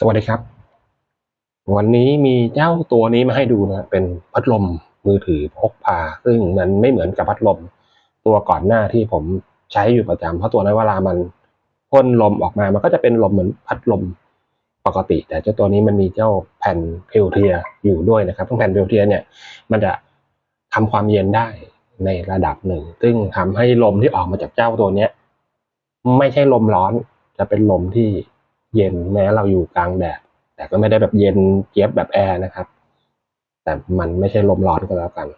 สวัสดีครับ วันนี้มีเจ้าตัวนี้มาให้ดูนะเป็นพัดลมมือถือพกพา ซึ่งมันไม่เหมือนกับพัดลม ตัวก่อนหน้าที่ผมใช้อยู่ประจำเพราะตัวนั้นเวลามันพ่นลมออกมา มันก็จะเป็นลมเหมือนพัดลมปกติ แต่เจ้าตัวนี้มันมีเจ้าแผ่นเพลเทียอยู่ด้วยนะครับทั้งแผ่นเพลเทียเนี่ย มันจะทำความเย็นได้ในระดับหนึ่ง ซึ่งทำให้ลมที่ออกมาจากเจ้าตัวเนี้ย ไม่ใช่ลมร้อนจะเป็นลมที่ เย็นแม้เราอยู่กลางแดดแต่ก็ไม่ได้แบบเย็นเจี๊ยบแบบแอร์นะครับ แต่มันไม่ใช่ลมร้อนก็แล้วกัน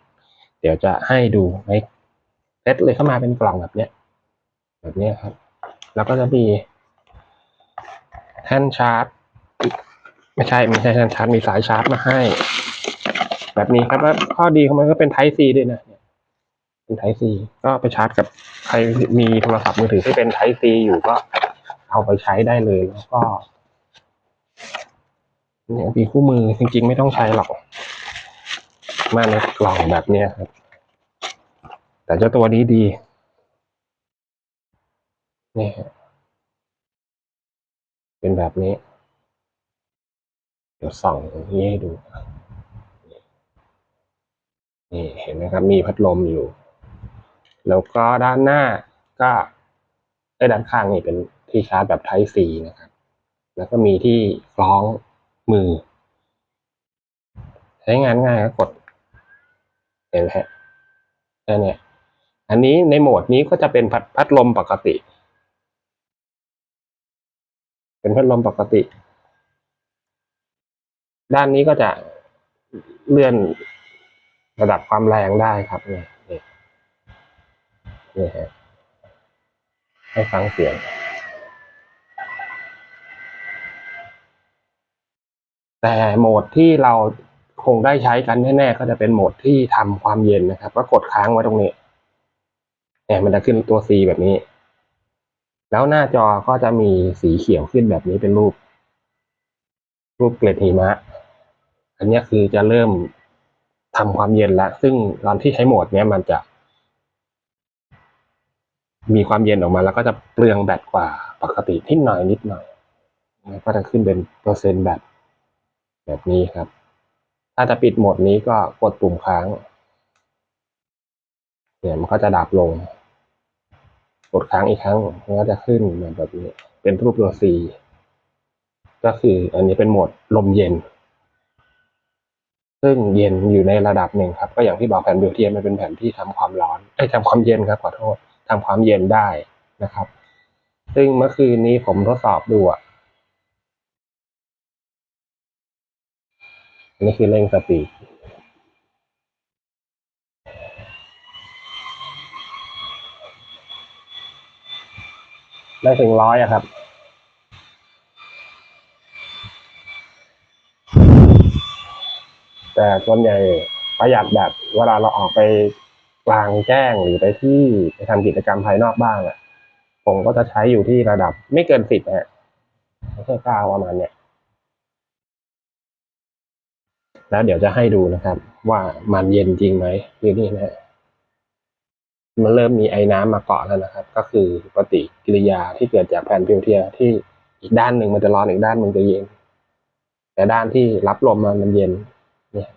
เดี๋ยวจะให้ดูให้เซตเลยเข้ามาเป็นกล่องแบบเนี้ยแบบเนี้ยครับ แล้วก็จะมีแท่นชาร์จ ไม่ใช่ไม่ใช่แท่นชาร์จมีสายชาร์จมาให้ แบบนี้ครับแล้วข้อดีของมันก็เป็น Type C ด้วยนะเนี่ยเป็น Type C ก็ไปชาร์จกับใครมีโทรศัพท์มือถือที่เป็น Type C อยู่ก็ เอาไปใช้ได้เลยแล้วก็เนี่ยมีคู่มือจริงๆไม่ต้องใช้หรอกมาในกล่องแบบเนี้ยครับ แต่เจ้าตัวนี้ดีนี่เป็นแบบนี้ เดี๋ยวส่องนี้ให้ดู นี่เห็นไหมครับ มีพัดลมอยู่ แล้วก็ด้านหน้าก็ได้ด้านข้างนี่เป็น ที่ชาร์จแบบ Type C นะครับ แล้วก็มีที่คล้องมือ ใช้งานง่ายก็กด เห็นไหมฮะแค่เนี้ยอันนี้ในโหมดนี้ก็จะเป็นพัดพดลมปกติ เป็นพัดลมปกติ ด้านนี้ก็จะเลื่อนระดับความแรงได้ครับเนี่ยนี่นี่ฮะให้ฟังเสียง แต่โหมดที่เราคงได้ใช้กันแน่ๆก็จะเป็นโหมดที่ทำความเย็นนะครับ ก็กดค้างไว้ตรงนี้เนี่ยมันจะขึ้นตัว C แบบนี้ แล้วหน้าจอก็จะมีสีเขียวขึ้นแบบนี้เป็นรูป รูปเกล็ดหิมะ อันนี้คือจะเริ่มทำความเย็นแล้ว ซึ่งตอนที่ใช้โหมดเนี้ยมันจะ มีความเย็นออกมาแล้วก็จะเปลืองแบตกว่าปกตินิดหน่อยนิดหน่อยก็จะขึ้นเป็นเปอร์เซ็นต์แบต แบบนี้ครับ ถ้าจะปิดโหมดนี้ก็กดปุ่มค้าง เนี่ยมันก็จะดับลง กดค้างอีกครั้งมันก็จะขึ้นมาแบบนี้ เป็นรูปตัว C ก็คืออันนี้เป็นโหมดลมเย็น ซึ่งเย็นอยู่ในระดับหนึ่งครับ ก็อย่างที่บอกแผ่นเบลเทียมมันเป็นแผ่นที่ทำความร้อนไอ้ทำความเย็นครับขอโทษทำความเย็นได้นะครับ ซึ่งเมื่อคืนนี้ผมทดสอบดูอะ อันนี้คือเร่งสปีดได้ถึงร้อยอะครับ แต่ส่วนใหญ่ประหยัดแบบเวลาเราออกไปกลางแจ้งหรือไปที่ไปทำกิจกรรมภายนอกบ้างอะผมก็จะใช้อยู่ที่ระดับไม่เกินสิบฮะไม่ใช่เก้าประมาณเนี้ย แล้วเดี๋ยวจะให้ดูนะครับ ว่ามันเย็นจริงไหมคือนี่นะฮะมันเริ่มมีไอ้น้ำมาเกาะแล้วนะครับ ก็คือปฏิกิริยาที่เกิดจากแผ่นพิวเทียที่อีกด้านหนึ่งมันจะร้อนอีกด้านหนึ่งจะเย็น แต่ด้านที่รับลมมันมันเย็น เนี่ย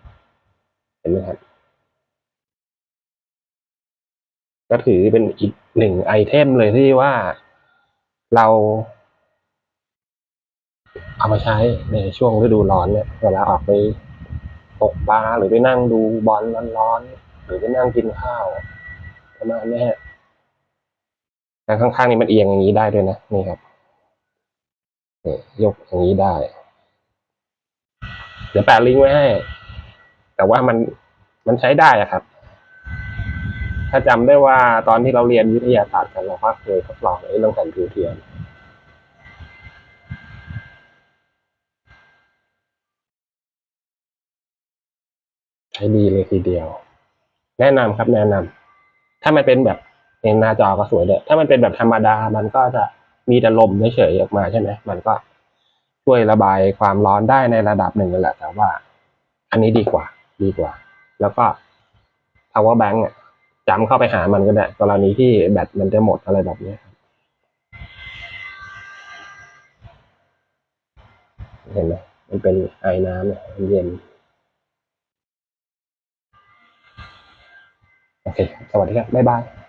เห็นไหมครับ ก็ถือเป็นอีกหนึ่งไอเทมเลยที่ว่าเราเอามาใช้ในช่วงฤดูร้อนเนี่ยเวลาออกไป ตกปลาหรือไปนั่งดูบอลร้อนๆหรือไปนั่งกินข้าวประมาณนี้ฮะทางข้างๆนี่มันเอียงอย่างนี้ได้ด้วยนะนี่ครับยกอย่างนี้ได้ เดี๋ยวแปะลิงก์ไว้ให้ แต่ว่ามันมันใช้ได้อะครับ ถ้าจำได้ว่าตอนที่เราเรียนวิทยาศาสตร์กันเราก็เคยทดลองในเรื่องแผ่นผิวเทียม ใช้ดีเลยทีเดียว แนะนำครับแนะนำถ้ามันเป็นแบบในหน้าจอก็สวยเลยถ้ามันเป็นแบบธรรมดา มันก็จะมีแต่ลมเฉยๆออกมาใช่ไหมมันก็ช่วยระบายความร้อนได้ในระดับหนึ่งนั่นแหละแต่ว่า อันนี้ดีกว่า ดีกว่า แล้วก็ power bank อะจำเข้าไปหามันก็ได้กรณีที่แบตมันจะหมดอะไรแบบนี้ครับเห็นไหมมันเป็นไอ้น้ำเยมันเย็น โอ เค สวัสดีครับ บ๊ายบาย